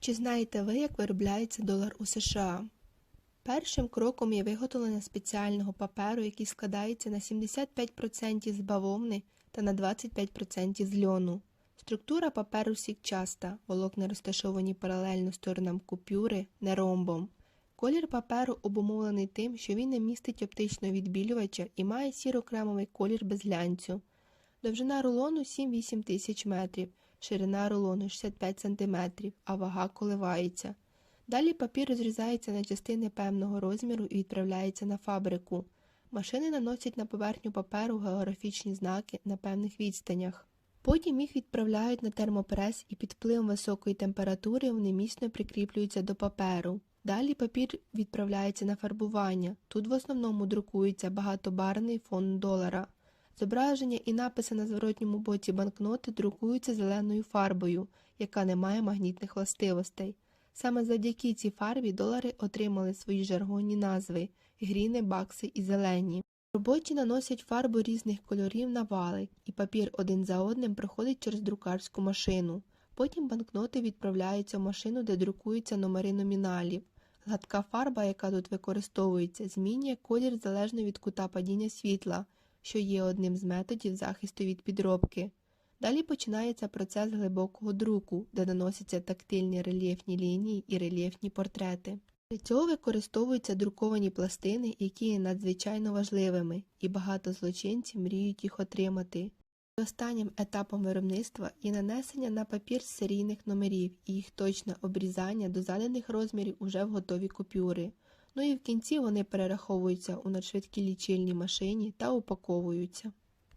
Чи знаєте ви, як виробляється долар у США? Першим кроком є виготовлення спеціального паперу, який складається на 75% з бавовни та на 25% з льону. Структура паперу сікчаста, волокна розташовані паралельно сторонам купюри, не ромбом. Колір паперу обумовлений тим, що він не містить оптичного відбілювача і має сіро-кремовий колір без глянцю. Довжина рулону 7-8 тисяч метрів, ширина рулону 65 см, а вага коливається. Далі папір розрізається на частини певного розміру і відправляється на фабрику. Машини наносять на поверхню паперу географічні знаки на певних відстанях. Потім їх відправляють на термопрес і під впливом високої температури вони міцно прикріплюються до паперу. Далі папір відправляється на фарбування. Тут в основному друкується багатобарний фон долара. Зображення і написи на зворотньому боці банкноти друкуються зеленою фарбою, яка не має магнітних властивостей. Саме завдяки цій фарбі долари отримали свої жаргонні назви гріни, бакси і зелені. Робочі наносять фарбу різних кольорів на валик, і папір один за одним проходить через друкарську машину. Потім банкноти відправляються в машину, де друкуються номери номіналів. Гладка фарба, яка тут використовується, змінює колір залежно від кута падіння світла, що є одним з методів захисту від підробки. Далі починається процес глибокого друку, де наносяться тактильні рельєфні лінії і рельєфні портрети. Для цього використовуються друковані пластини, які є надзвичайно важливими, і багато злочинців мріють їх отримати. І Останнім етапом виробництва є нанесення на папір серійних номерів і їх точне обрізання до заданих розмірів уже в готові купюри. Ну і в кінці вони перераховуються у надшвидкій лічильній машині та упаковуються.